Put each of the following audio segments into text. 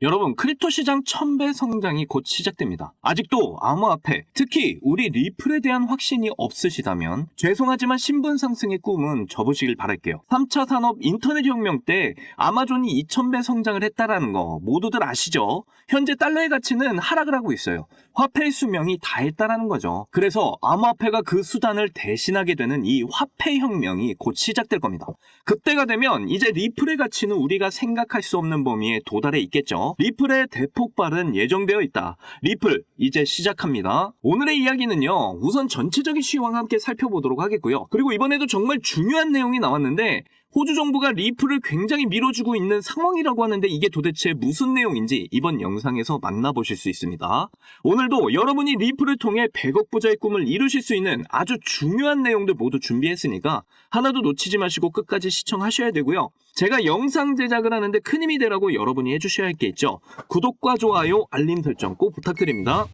여러분 크립토 시장 1000배 성장이 곧 시작됩니다. 아직도 암호화폐, 특히 우리 리플에 대한 확신이 없으시다면 죄송하지만 신분 상승의 꿈은 접으시길 바랄게요. 3차 산업 인터넷 혁명 때 아마존이 2000배 성장을 했다라는 거 모두들 아시죠? 현재 달러의 가치는 하락을 하고 있어요. 화폐의 수명이 다했다라는 거죠. 그래서 암호화폐가 그 수단을 대신하게 되는 이 화폐 혁명이 곧 시작될 겁니다. 그때가 되면 이제 리플의 가치는 우리가 생각할 수 없는 범위에 도달해 있겠죠. 리플의 대폭발은 예정되어 있다. 리플 이제 시작합니다. 오늘의 이야기는요. 우선 전체적인 시황과 함께 살펴보도록 하겠고요. 그리고 이번에도 정말 중요한 내용이 나왔는데 호주 정부가 리플을 굉장히 밀어주고 있는 상황이라고 하는데 이게 도대체 무슨 내용인지 이번 영상에서 만나보실 수 있습니다. 오늘도 여러분이 리플을 통해 100억 부자의 꿈을 이루실 수 있는 아주 중요한 내용들 모두 준비했으니까 하나도 놓치지 마시고 끝까지 시청하셔야 되고요. 제가 영상 제작을 하는데 큰 힘이 되라고 여러분이 해주셔야 할 게 있죠. 구독과 좋아요, 알림 설정 꼭 부탁드립니다.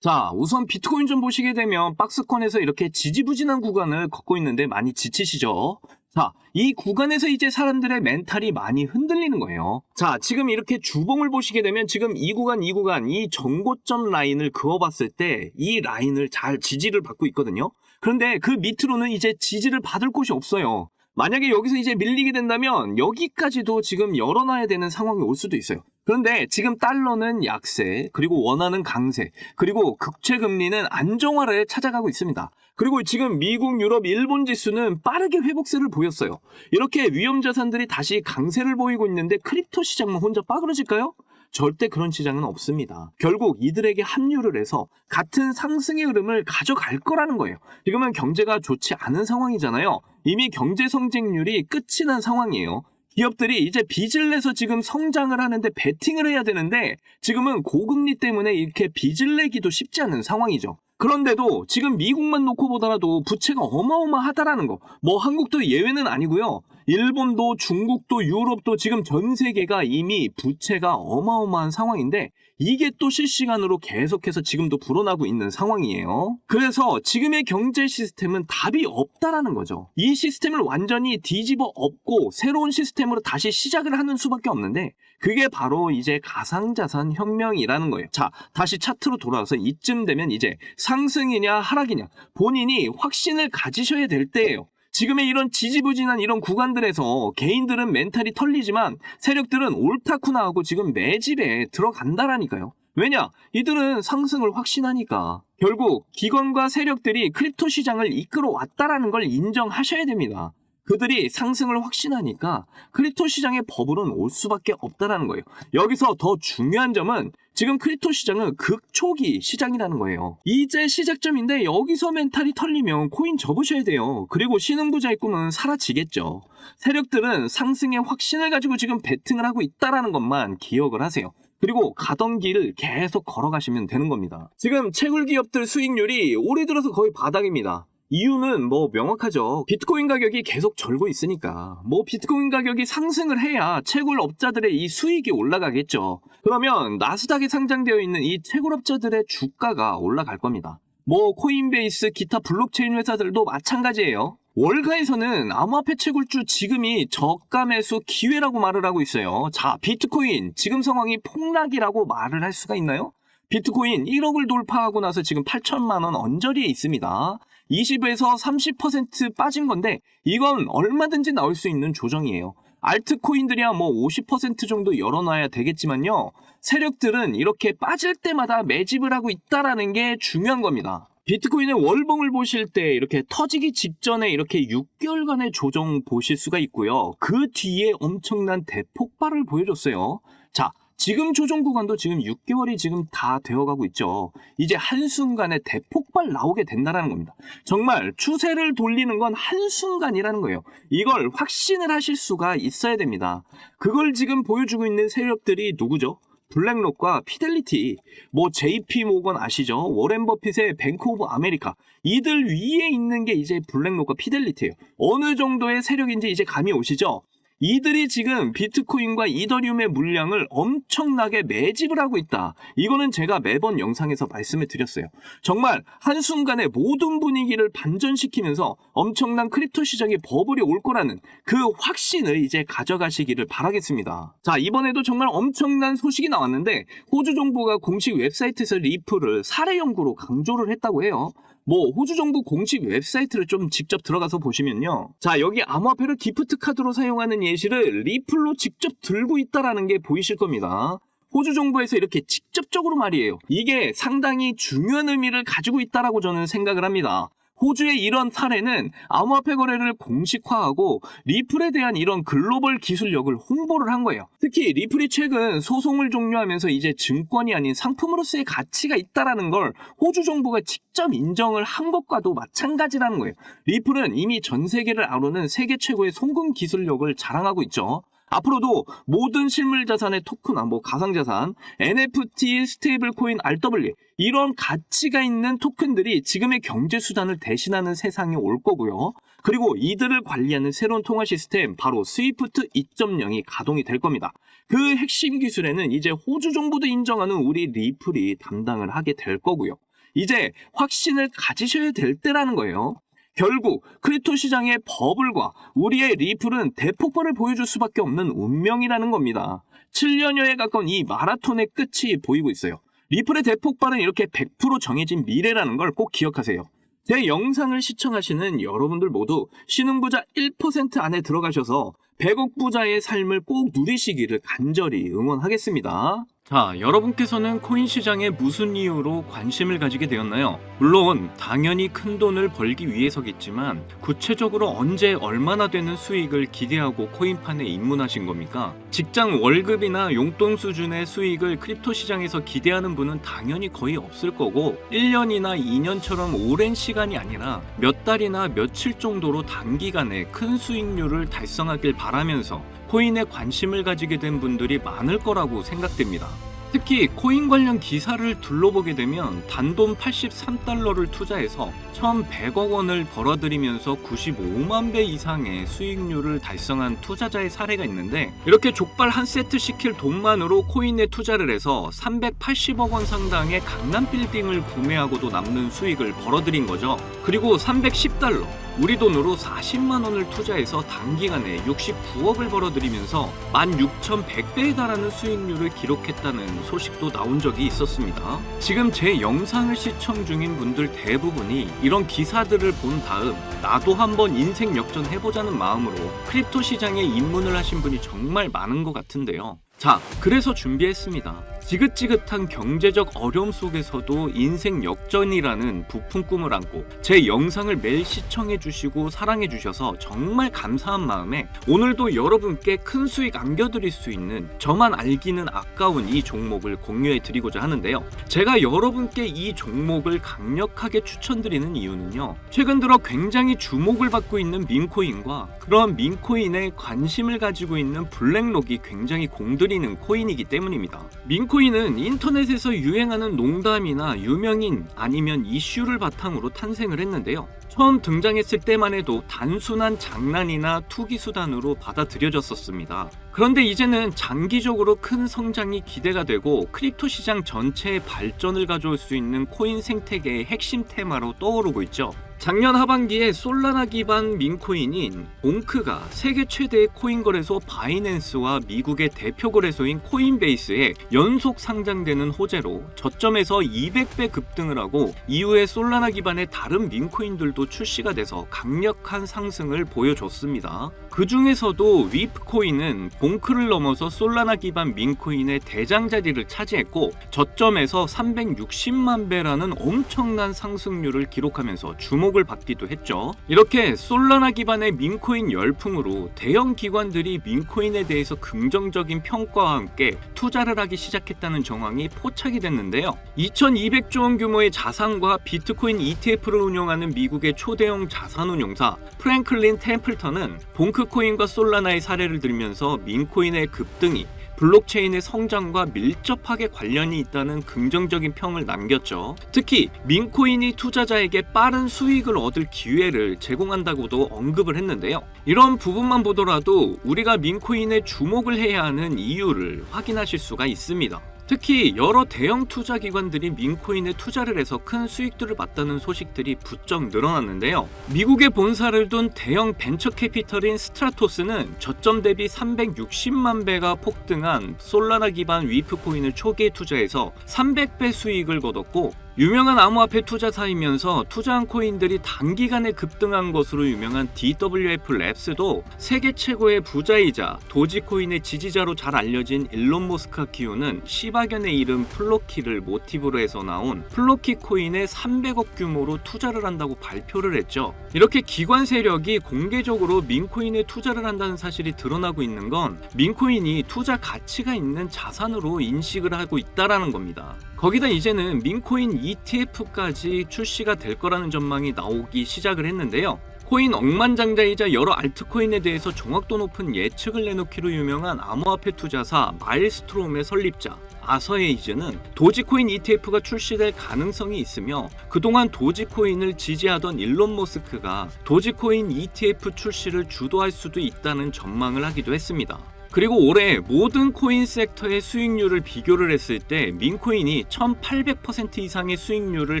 자, 우선 비트코인 좀 보시게 되면 박스권에서 이렇게 지지부진한 구간을 걷고 있는데 많이 지치시죠? 자, 이 구간에서 이제 사람들의 멘탈이 많이 흔들리는 거예요. 자, 지금 이렇게 주봉을 보시게 되면 지금 이 구간, 이 구간, 이 정고점 라인을 그어봤을 때 이 라인을 잘 지지를 받고 있거든요. 그런데 그 밑으로는 이제 지지를 받을 곳이 없어요. 만약에 여기서 이제 밀리게 된다면 여기까지도 지금 열어놔야 되는 상황이 올 수도 있어요. 그런데 지금 달러는 약세, 그리고 원화는 강세, 그리고 국채 금리는 안정화를 찾아가고 있습니다. 그리고 지금 미국, 유럽, 일본 지수는 빠르게 회복세를 보였어요. 이렇게 위험 자산들이 다시 강세를 보이고 있는데 크립토 시장만 혼자 빠그러질까요? 절대 그런 시장은 없습니다. 결국 이들에게 합류를 해서 같은 상승의 흐름을 가져갈 거라는 거예요. 지금은 경제가 좋지 않은 상황이잖아요. 이미 경제 성장률이 끝이 난 상황이에요. 기업들이 이제 빚을 내서 지금 성장을 하는데 베팅을 해야 되는데 지금은 고금리 때문에 이렇게 빚을 내기도 쉽지 않은 상황이죠. 그런데도 지금 미국만 놓고 보더라도 부채가 어마어마하다라는 거. 뭐 한국도 예외는 아니고요. 일본도 중국도 유럽도 지금 전 세계가 이미 부채가 어마어마한 상황인데 이게 또 실시간으로 계속해서 지금도 불어나고 있는 상황이에요. 그래서 지금의 경제 시스템은 답이 없다라는 거죠. 이 시스템을 완전히 뒤집어 엎고 새로운 시스템으로 다시 시작을 하는 수밖에 없는데 그게 바로 이제 가상자산 혁명이라는 거예요. 자, 다시 차트로 돌아와서 이쯤 되면 이제 상승이냐 하락이냐 본인이 확신을 가지셔야 될 때예요. 지금의 이런 지지부진한 이런 구간들에서 개인들은 멘탈이 털리지만 세력들은 옳다쿠나 하고 지금 매집에 들어간다라니까요. 왜냐? 이들은 상승을 확신하니까. 결국 기관과 세력들이 크립토 시장을 이끌어 왔다라는 걸 인정하셔야 됩니다. 그들이 상승을 확신하니까 크립토 시장의 버블은 올 수밖에 없다라는 거예요. 여기서 더 중요한 점은 지금 크립토 시장은 극초기 시장이라는 거예요. 이제 시작점인데 여기서 멘탈이 털리면 코인 접으셔야 돼요. 그리고 신흥부자의 꿈은 사라지겠죠. 세력들은 상승의 확신을 가지고 지금 베팅을 하고 있다라는 것만 기억을 하세요. 그리고 가던 길을 계속 걸어가시면 되는 겁니다. 지금 채굴 기업들 수익률이 올해 들어서 거의 바닥입니다. 이유는 뭐 명확하죠. 비트코인 가격이 계속 절고 있으니까. 뭐 비트코인 가격이 상승을 해야 채굴업자들의 이 수익이 올라가겠죠. 그러면 나스닥에 상장되어 있는 이 채굴업자들의 주가가 올라갈 겁니다. 뭐 코인베이스 기타 블록체인 회사들도 마찬가지예요. 월가에서는 암호화폐 채굴주 지금이 저가 매수 기회라고 말을 하고 있어요. 자, 비트코인 지금 상황이 폭락이라고 말을 할 수가 있나요? 비트코인 1억을 돌파하고 나서 지금 8천만 원 언저리에 있습니다. 20에서 30% 빠진 건데 이건 얼마든지 나올 수 있는 조정이에요. 알트코인들이야 뭐 50% 정도 열어놔야 되겠지만요. 세력들은 이렇게 빠질 때마다 매집을 하고 있다라는 게 중요한 겁니다. 비트코인의 월봉을 보실 때 이렇게 터지기 직전에 이렇게 6개월간의 조정 보실 수가 있고요. 그 뒤에 엄청난 대폭발을 보여줬어요. 자, 지금 조정 구간도 지금 6개월이 지금 다 되어가고 있죠. 이제 한순간에 대폭발 나오게 된다는 겁니다. 정말 추세를 돌리는 건 한순간이라는 거예요. 이걸 확신을 하실 수가 있어야 됩니다. 그걸 지금 보여주고 있는 세력들이 누구죠? 블랙록과 피델리티, 뭐 JP 모건 아시죠? 워렌 버핏의 뱅크 오브 아메리카 이들 위에 있는 게 이제 블랙록과 피델리티예요. 어느 정도의 세력인지 이제 감이 오시죠? 이들이 지금 비트코인과 이더리움의 물량을 엄청나게 매집을 하고 있다. 이거는 제가 매번 영상에서 말씀을 드렸어요. 정말 한순간에 모든 분위기를 반전시키면서 엄청난 크립토 시장의 버블이 올 거라는 그 확신을 이제 가져가시기를 바라겠습니다. 자, 이번에도 정말 엄청난 소식이 나왔는데 호주 정부가 공식 웹사이트에서 리플을 사례 연구로 강조를 했다고 해요. 뭐 호주 정부 공식 웹사이트를 좀 직접 들어가서 보시면요. 자 여기 암호화폐를 기프트 카드로 사용하는 예시를 리플로 직접 들고 있다라는 게 보이실 겁니다. 호주 정부에서 이렇게 직접적으로 말이에요. 이게 상당히 중요한 의미를 가지고 있다라고 저는 생각을 합니다. 호주의 이런 사례는 암호화폐 거래를 공식화하고 리플에 대한 이런 글로벌 기술력을 홍보를 한 거예요. 특히 리플이 최근 소송을 종료하면서 이제 증권이 아닌 상품으로서의 가치가 있다라는 걸 호주 정부가 직접 인정을 한 것과도 마찬가지라는 거예요. 리플은 이미 전 세계를 아우르는 세계 최고의 송금 기술력을 자랑하고 있죠. 앞으로도 모든 실물 자산의 토큰화, 뭐 가상 자산, NFT, 스테이블 코인, RW 이런 가치가 있는 토큰들이 지금의 경제 수단을 대신하는 세상이 올 거고요. 그리고 이들을 관리하는 새로운 통화 시스템 바로 스위프트 2.0이 가동이 될 겁니다. 그 핵심 기술에는 이제 호주 정부도 인정하는 우리 리플이 담당을 하게 될 거고요. 이제 확신을 가지셔야 될 때라는 거예요. 결국 크립토 시장의 버블과 우리의 리플은 대폭발을 보여줄 수밖에 없는 운명이라는 겁니다. 7년여에 가까운 이 마라톤의 끝이 보이고 있어요. 리플의 대폭발은 이렇게 100% 정해진 미래라는 걸 꼭 기억하세요. 제 영상을 시청하시는 여러분들 모두 신흥부자 1% 안에 들어가셔서 100억 부자의 삶을 꼭 누리시기를 간절히 응원하겠습니다. 자, 여러분께서는 코인 시장에 무슨 이유로 관심을 가지게 되었나요? 물론 당연히 큰 돈을 벌기 위해서겠지만 구체적으로 언제 얼마나 되는 수익을 기대하고 코인판에 입문하신 겁니까? 직장 월급이나 용돈 수준의 수익을 크립토 시장에서 기대하는 분은 당연히 거의 없을 거고 1년이나 2년처럼 오랜 시간이 아니라 몇 달이나 며칠 정도로 단기간에 큰 수익률을 달성하길 바라면서 코인에 관심을 가지게 된 분들이 많을 거라고 생각됩니다. 특히 코인 관련 기사를 둘러보게 되면 단돈 83달러를 투자해서 1,100억 원을 벌어들이면서 95만 배 이상의 수익률을 달성한 투자자의 사례가 있는데 이렇게 족발 한 세트 시킬 돈만으로 코인에 투자를 해서 380억 원 상당의 강남 빌딩을 구매하고도 남는 수익을 벌어들인 거죠. 그리고 310달러 우리 돈으로 40만 원을 투자해서 단기간에 69억을 벌어들이면서 16,100배에 달하는 수익률을 기록했다는 소식도 나온 적이 있었습니다. 지금 제 영상을 시청 중인 분들 대부분이 이런 기사들을 본 다음 나도 한번 인생 역전해보자는 마음으로 크립토 시장에 입문을 하신 분이 정말 많은 것 같은데요. 자, 그래서 준비했습니다. 지긋지긋한 경제적 어려움 속에서도 인생 역전이라는 부푼 꿈을 안고 제 영상을 매일 시청해 주시고 사랑해 주셔서 정말 감사한 마음에 오늘도 여러분께 큰 수익 안겨드릴 수 있는 저만 알기는 아까운 이 종목을 공유해 드리고자 하는데요. 제가 여러분께 이 종목을 강력하게 추천드리는 이유는요. 최근 들어 굉장히 주목을 받고 있는 민코인과 그런 민코인에 관심을 가지고 있는 블랙록이 굉장히 공들이는 코인이기 때문입니다. 민 코인은 인터넷에서 유행하는 농담이나 유명인 아니면 이슈를 바탕으로 탄생을 했는데요. 처음 등장했을 때만 해도 단순한 장난이나 투기 수단으로 받아들여졌었습니다. 그런데 이제는 장기적으로 큰 성장이 기대가 되고 크립토 시장 전체의 발전을 가져올 수 있는 코인 생태계의 핵심 테마로 떠오르고 있죠. 작년 하반기에 솔라나 기반 민코인인 봉크가 세계 최대의 코인 거래소 바이낸스와 미국의 대표 거래소인 코인베이스에 연속 상장되는 호재로 저점에서 200배 급등을 하고 이후에 솔라나 기반의 다른 민코인들도 출시가 돼서 강력한 상승을 보여줬습니다. 그 중에서도 위프코인은 봉크를 넘어서 솔라나 기반 민코인의 대장 자리를 차지했고 저점에서 360만 배라는 엄청난 상승률을 기록하면서 주목을 받기도 했죠. 이렇게 솔라나 기반의 민코인 열풍으로 대형 기관들이 민코인에 대해서 긍정적인 평가와 함께 투자를 하기 시작했다는 정황이 포착이 됐는데요. 2200조 원 규모의 자산과 비트코인 ETF를 운영하는 미국의 초대형 자산운용사 프랭클린 템플턴은 봉크코인과 솔라나의 사례를 들면서 민 코인의 급등이 블록체인의 성장과 밀접하게 관련이 있다는 긍정적인 평을 남겼죠. 특히 민코인이 투자자에게 빠른 수익을 얻을 기회를 제공한다고도 언급을 했는데요. 이런 부분만 보더라도 우리가 민코인에 주목을 해야 하는 이유를 확인하실 수가 있습니다. 특히 여러 대형 투자 기관들이 민코인에 투자를 해서 큰 수익들을 봤다는 소식들이 부쩍 늘어났는데요. 미국에 본사를 둔 대형 벤처 캐피털인 스트라토스는 저점 대비 360만 배가 폭등한 솔라나 기반 위프 코인을 초기에 투자해서 300배 수익을 거뒀고 유명한 암호화폐 투자사이면서 투자한 코인들이 단기간에 급등한 것으로 유명한 DWF 랩스도 세계 최고의 부자이자 도지코인의 지지자로 잘 알려진 일론 머스크가 키우는 시바견의 이름 플로키를 모티브로 해서 나온 플로키 코인에 300억 규모로 투자를 한다고 발표를 했죠. 이렇게 기관 세력이 공개적으로 민코인에 투자를 한다는 사실이 드러나고 있는 건 민코인이 투자 가치가 있는 자산으로 인식을 하고 있다라는 겁니다. 거기다 이제는 민코인 ETF까지 출시가 될 거라는 전망이 나오기 시작을 했는데요. 코인 억만장자이자 여러 알트코인에 대해서 정확도 높은 예측을 내놓기로 유명한 암호화폐 투자사 마일스트롬의 설립자 아서에이즈는 도지코인 ETF가 출시될 가능성이 있으며 그동안 도지코인을 지지하던 일론 머스크가 도지코인 ETF 출시를 주도할 수도 있다는 전망을 하기도 했습니다. 그리고 올해 모든 코인 섹터의 수익률을 비교를 했을 때 민코인이 1800% 이상의 수익률을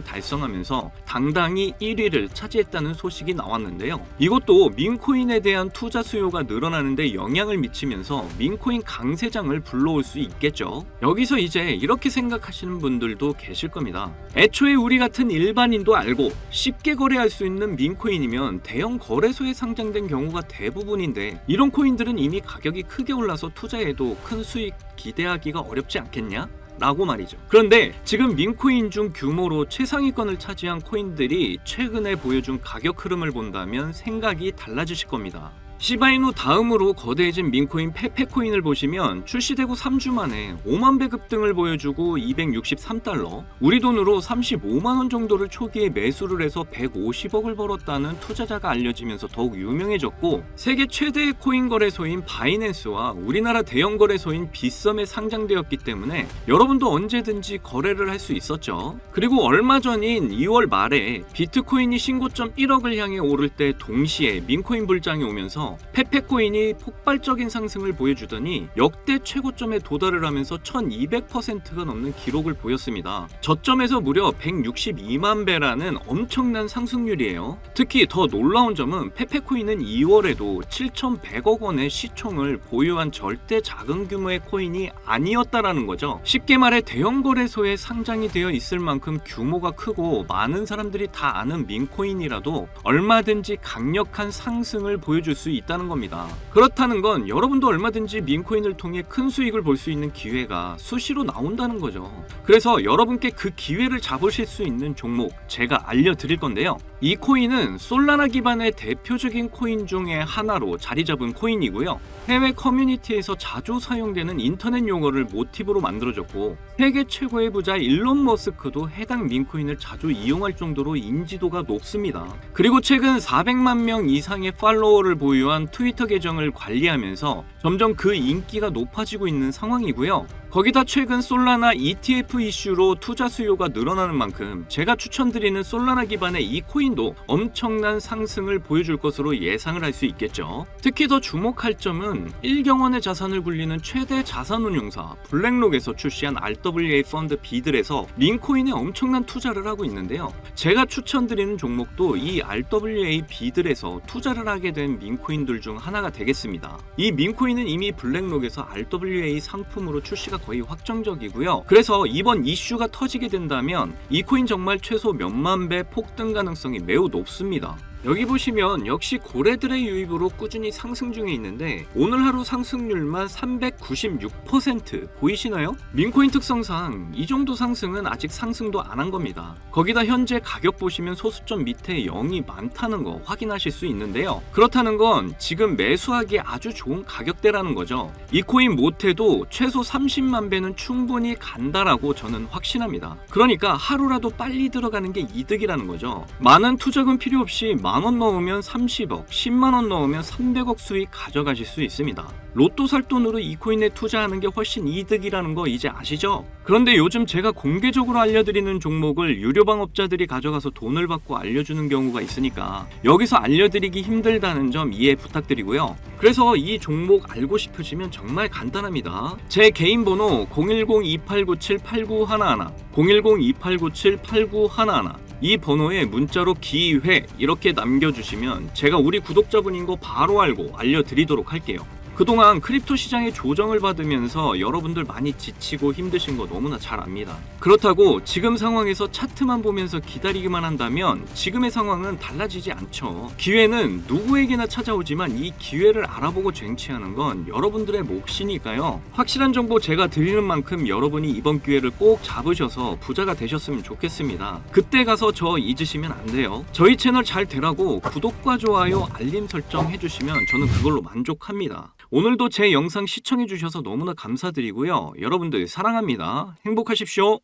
달성하면서 당당히 1위를 차지했다는 소식이 나왔는데요. 이것도 민코인에 대한 투자 수요가 늘어나는데 영향을 미치면서 민코인 강세장을 불러올 수 있겠죠. 여기서 이제 이렇게 생각하시는 분들도 계실 겁니다. 애초에 우리 같은 일반인도 알고 쉽게 거래할 수 있는 민코인이면 대형 거래소에 상장된 경우가 대부분인데 이런 코인들은 이미 가격이 크게 올라서 투자해도 큰 수익 기대하기가 어렵지 않겠냐? 라고 말이죠. 그런데 지금 민코인 중 규모로 최상위권을 차지한 코인들이 최근에 보여준 가격 흐름을 본다면 생각이 달라지실 겁니다. 시바이누 다음으로 거대해진 민코인 페페코인을 보시면 출시되고 3주 만에 5만 배 급등을 보여주고 263달러, 우리 돈으로 35만 원 정도를 초기에 매수를 해서 150억을 벌었다는 투자자가 알려지면서 더욱 유명해졌고 세계 최대의 코인 거래소인 바이낸스와 우리나라 대형 거래소인 빗썸에 상장되었기 때문에 여러분도 언제든지 거래를 할 수 있었죠. 그리고 얼마 전인 2월 말에 비트코인이 신고점 1억을 향해 오를 때 동시에 민코인 불장이 오면서 페페코인이 폭발적인 상승을 보여주더니 역대 최고점에 도달을 하면서 1200%가 넘는 기록을 보였습니다. 저점에서 무려 162만 배라는 엄청난 상승률이에요. 특히 더 놀라운 점은 페페코인은 2월에도 7,100억 원의 시총을 보유한 절대 작은 규모의 코인이 아니었다라는 거죠. 쉽게 말해 대형 거래소에 상장이 되어 있을 만큼 규모가 크고 많은 사람들이 다 아는 민코인이라도 얼마든지 강력한 상승을 보여줄 수 있다는 겁니다. 그렇다는 건 여러분도 얼마든지 민코인을 통해 큰 수익을 볼 수 있는 기회가 수시로 나온다는 거죠. 그래서 여러분께 그 기회를 잡으실 수 있는 종목 제가 알려드릴 건데요. 이 코인은 솔라나 기반의 대표적인 코인 중에 하나로 자리 잡은 코인이고요. 해외 커뮤니티에서 자주 사용되는 인터넷 용어를 모티브로 만들어졌고 세계 최고의 부자 일론 머스크도 해당 민코인을 자주 이용할 정도로 인지도가 높습니다. 그리고 최근 400만 명 이상의 팔로워를 보유한 트위터 계정을 관리하면서 점점 그 인기가 높아지고 있는 상황이고요. 거기다 최근 솔라나 ETF 이슈로 투자 수요가 늘어나는 만큼 제가 추천드리는 솔라나 기반의 이 코인도 엄청난 상승을 보여줄 것으로 예상을 할 수 있겠죠. 특히 더 주목할 점은 1경원의 자산을 굴리는 최대 자산운용사 블랙록에서 출시한 RWA 펀드 비들에서 민코인에 엄청난 투자를 하고 있는데요. 제가 추천드리는 종목도 이 RWA 비들에서 투자를 하게 된 민코인들 중 하나가 되겠습니다. 이 민코인은 이미 블랙록에서 RWA 상품으로 출시가 거의 확정적이고요. 그래서 이번 이슈가 터지게 된다면 이 코인 정말 최소 몇만 배 폭등 가능성이 매우 높습니다. 여기 보시면 역시 고래들의 유입으로 꾸준히 상승 중에 있는데 오늘 하루 상승률만 396% 보이시나요? 민코인 특성상 이 정도 상승은 아직 상승도 안 한 겁니다. 거기다 현재 가격 보시면 소수점 밑에 0이 많다는 거 확인하실 수 있는데요. 그렇다는 건 지금 매수하기 아주 좋은 가격대라는 거죠. 이 코인 못해도 최소 30만 배는 충분히 간다라고 저는 확신합니다. 그러니까 하루라도 빨리 들어가는 게 이득이라는 거죠. 많은 투자금 필요 없이 만원 넣으면 30억, 10만 원 넣으면 300억 수익 가져가실 수 있습니다. 로또 살 돈으로 이 코인에 투자하는 게 훨씬 이득이라는 거 이제 아시죠? 그런데 요즘 제가 공개적으로 알려드리는 종목을 유료 방업자들이 가져가서 돈을 받고 알려주는 경우가 있으니까 여기서 알려드리기 힘들다는 점 이해 부탁드리고요. 그래서 이 종목 알고 싶으시면 정말 간단합니다. 제 개인 번호 010-2897-8911, 010-2897-8911, 이 번호에 문자로 기회 이렇게 남겨주시면 제가 우리 구독자분인 거 바로 알고 알려드리도록 할게요. 그동안 크립토 시장의 조정을 받으면서 여러분들 많이 지치고 힘드신 거 너무나 잘 압니다. 그렇다고 지금 상황에서 차트만 보면서 기다리기만 한다면 지금의 상황은 달라지지 않죠. 기회는 누구에게나 찾아오지만 이 기회를 알아보고 쟁취하는 건 여러분들의 몫이니까요. 확실한 정보 제가 드리는 만큼 여러분이 이번 기회를 꼭 잡으셔서 부자가 되셨으면 좋겠습니다. 그때 가서 저 잊으시면 안 돼요. 저희 채널 잘 되라고 구독과 좋아요, 알림 설정 해주시면 저는 그걸로 만족합니다. 오늘도 제 영상 시청해주셔서 너무나 감사드리고요. 여러분들 사랑합니다. 행복하십시오.